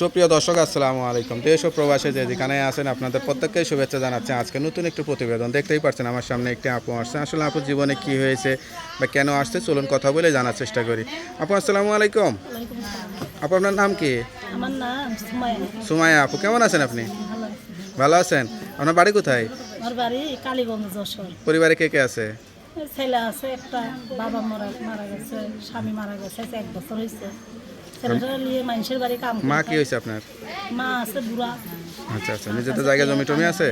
সুপ্রিয় দর্শক আসসালামু আলাইকুম। দেশ ও প্রবাসে যে যেখানে আছেন আপনাদের প্রত্যেককে শুভেচ্ছা জানাচ্ছি। আজকে নতুন একটি প্রতিবেদন দেখতেই পাচ্ছেন আমার সামনে একটি আপু আসছে। আসলে আপুর জীবনে কি হয়েছে বা কেন আসছে চলুন কথা বলে জানার চেষ্টা করি। আপু আসসালামু আলাইকুম। আপু আপনার নাম কি? সুমাইয়া। আপু কেমন আছেন আপনি? ভালো আছেন। আপনার বাড়ি কোথায়? পরিবারে কে কে আছে? ছেলে আছে একটা বাবা মারা মারা গেছে স্বামী মারা গেছে এক বছর হয়েছে। কাম মা কি হয়েছে আপনার? মা আছে বুড়া। আচ্ছা আচ্ছা নিজেদের জায়গা জমি টমি আছে?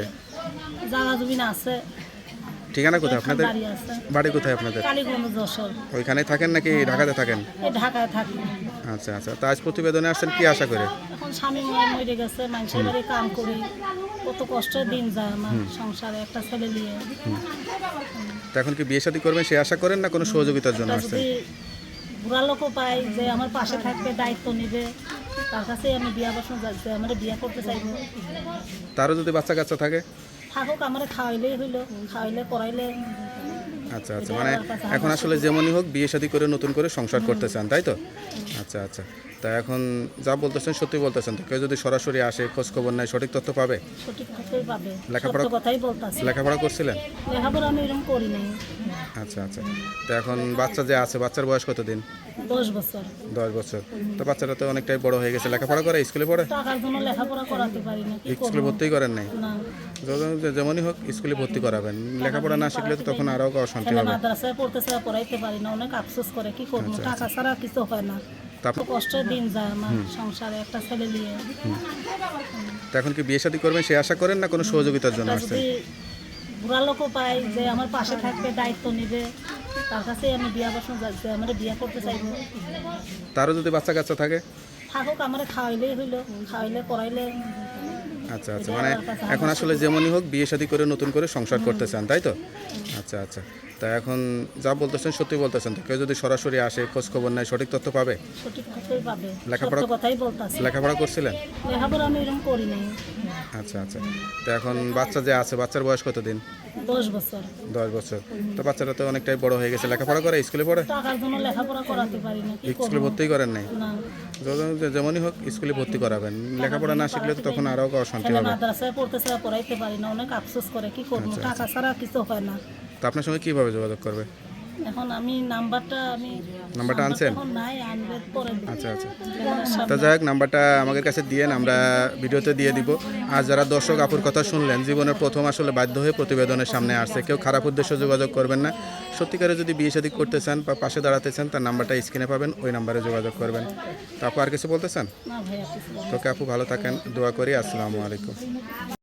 জাগা জমিন আছে। ঠিকানা কোথায় আপনাদের? বাড়ি কোথায় আপনাদের? ওইখানে থাকেন নাকি ঢাকাতে থাকেন? ঢাকায় থাকি। আচ্ছা আচ্ছা তা আজ প্রতিবেদনে আসছেন কি আশা করে? এখন স্বামী মরে গেছে মানুষের বাড়ি কাম করি। কত দিন যায় আমার সংসারে একটা ছেলে নিয়ে। এখন কি বিয়ে শাদী করবেন সে আশা করেন না কোনো সহযোগিতার জন্য তা আসছেন? বুড়া লোকও পাই যে আমার পাশে থাকবে দায়িত্ব নেবে। তার কাছে আমি বিয়া বসন যাচ্ছে আমার বিয়া করতে চাইব। তারও যদি বাচ্চা কাচ্চা থাকে? থাকুক আমার খাওয়াইলেই হইল খাওয়াইলে পড়াইলে। আচ্ছা আচ্ছা মানে এখন আসলে যেমনই হোক বিয়ে শাদী করে নতুন করে সংসার করতে চান তাই তো? আচ্ছা আচ্ছা তা এখন যা বলতেছেন সত্যি বলতেছেন তো কেউ যদি সরাসরি আসে খোঁজ খবর নেয় সঠিক তথ্য পাবে? লেখাপড়া- কথাই বলতাছি। লেখাপড়া করছিলেন? লেখাপড়া আমি এরকম করি নাই। আচ্ছা আচ্ছা তো এখন বাচ্চা যে আছে বাচ্চার বয়স দশ বছর। দশ বছর তো বাচ্চাটা তো অনেকটাই বড় হয়ে গেছে লেখাপড়া করে স্কুলে পড়ে? টাকার জন্য লেখাপড়া করাতে পারি না স্কুলে ভর্তি করেন নাই? যেমনই হোক স্কুলে ভর্তি করাবেন। লেখাপড়া না শিখলে তো তখন আরও অশান্তি ছেলে হবে মাদ্রাসায় পড়তেছে পড়াইতে পারি না অনেক আফসোস করে কি করব? আচ্ছা, টাকা ছাড়া কিছু হয় না। কষ্টের দিন যায় আমার সংসারে একটা ছেলে নিয়ে। তো এখন কি বিয়ে শাদী করবেন? সে আশা করেন না কোনো সহযোগিতার জন্য আসছেন? বুড়া লোকও পাই যে আমার পাশে থাকবে দায়িত্ব নেবে তার কাছে আমি বিয়া বসানো যাচ্ছে আমার বিয়া করতে চাইব। তারও যদি বাচ্চা কাচ্চা থাকে? থাকুক আমার খাওয়াইলেই হইল। খাওয়াইলে পড়াইলে। আচ্ছা আচ্ছা। মানে এখন আসলে যেমনই হোক বিয়ে শাদী করে নতুন করে সংসার করতে চান তাই তো? আচ্ছা আচ্ছা। তা এখন যা বলতেছেন সত্যি বলতেছেন তো? কেউ যদি সরাসরি আসে খোঁজ খবর নেয় সঠিক তথ্য পাবে? সঠিক কথাই পাবে। লেখাপড়া- কথাই বলতাছি। লেখাপড়া করছিলেন? লেখাপড়া আমি এরকম করি নাই আচ্ছা আচ্ছা। তো এখন বাচ্চা যে আছে বাচ্চার বয়স কতদিন? দশ বছর। দশ বছর। তো বাচ্চাটা তো অনেকটাই বড় হয়ে গেছে। লেখাপড়া করে স্কুলে পড়ে? টাকার জন্য লেখাপড়া করাতে পারি না স্কুলে ভর্তি করেন নাই? যেমনই হোক স্কুলে ভর্তি করাবেন। লেখাপড়া না শিখলে তো তখন আরও অশান্তি হবে। মাদ্রাসায় পড়তেছে পড়াইতে পারি না অনেক আফসোস করে কি করব? আচ্ছা, টাকা ছাড়া কিছু হয় না। তো আপনার সঙ্গে কীভাবে যোগাযোগ করবে? এখন আমি নাম্বারটা আমি নাম্বারটা আনছেন? আচ্ছা আচ্ছা। তো যাই হোক নাম্বারটা আমাদের কাছে দিয়েন আমরা ভিডিওতে দিয়ে দিব। আর যারা দর্শক আপুর কথা শুনলেন জীবনের প্রথম আসলে বাধ্য হয়ে প্রতিবেদনের সামনে আসছে। কেউ খারাপ উদ্দেশ্যে যোগাযোগ করবেন না। সত্যিকারে যদি বিয়ে শাদী করতে চান বা পাশে দাঁড়াতে চান তার নাম্বারটা স্ক্রিনে পাবেন ওই নাম্বারে যোগাযোগ করবেন। তো আপু আর কিছু বলতে চান। তোকে আপু ভালো থাকেন দোয়া করি আসসালামু আলাইকুম।